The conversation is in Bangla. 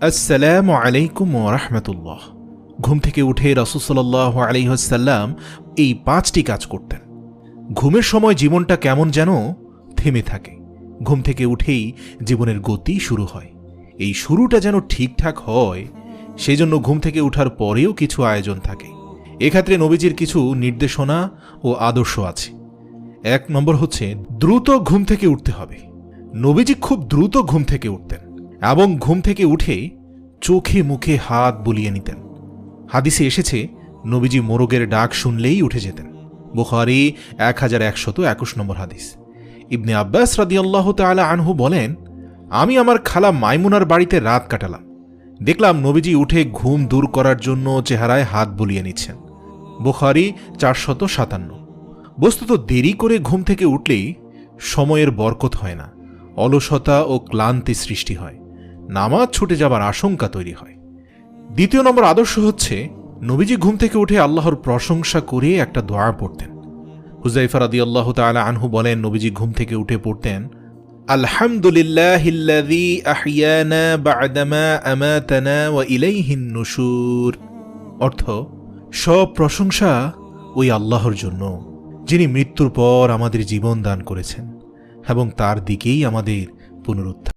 আসসালামু আলাইকুম রাহমাতুল্লাহ। ঘুম থেকে উঠে রসুসল্লাহ আলাইহাল্লাম এই পাঁচটি কাজ করতেন। ঘুমের সময় জীবনটা কেমন যেন থেমে থাকে। ঘুম থেকে উঠেই জীবনের গতি শুরু হয়। এই শুরুটা যেন ঠিকঠাক হয়, সেজন্য ঘুম থেকে উঠার পরেও কিছু আয়োজন থাকে। এক্ষেত্রে নবীজির কিছু নির্দেশনা ও আদর্শ আছে। এক নম্বর হচ্ছে দ্রুত ঘুম থেকে উঠতে হবে। নবীজি খুব দ্রুত ঘুম থেকে উঠতেন। এবং ঘুম থেকে উঠে চোখে মুখে হাত বুলিয়ে নিতেন। হাদিসে এসেছে, নবীজি মোরগের ডাক শুনলেই উঠে যেতেন। বুখারি এক হাজার একশত একুশ নম্বর হাদিস। ইবনে আব্বাস রাদিয়াল্লাহ তাআলা আনহু বলেন, আমি আমার খালা মাইমুনার বাড়িতে রাত কাটালাম। দেখলাম নবীজি উঠে ঘুম দূর করার জন্য চেহারায় হাত বুলিয়ে নিচ্ছেন। বুখারি চারশত সাতান্ন। বস্তুত দেরি করে ঘুম থেকে উঠলেই সময়ের বরকত হয় না, অলসতা ও ক্লান্তি সৃষ্টি হয়। নামাজ ছুটে যাবার আশঙ্কা তৈরি হয়। দ্বিতীয় নম্বর আদর্শ হচ্ছে, নবীজি ঘুম থেকে উঠে আল্লাহর প্রশংসা করে একটা দোয়া পড়তেন। হুজাইফা রাদি আল্লাহ তালা আনহু বলেন, নবীজি ঘুম থেকে উঠে পড়তেন নুশুর। অর্থ, সব প্রশংসা ওই আল্লাহর জন্য, যিনি মৃত্যুর পর আমাদের জীবন দান করেছেন এবং তার দিকেই আমাদের পুনরুত্থান।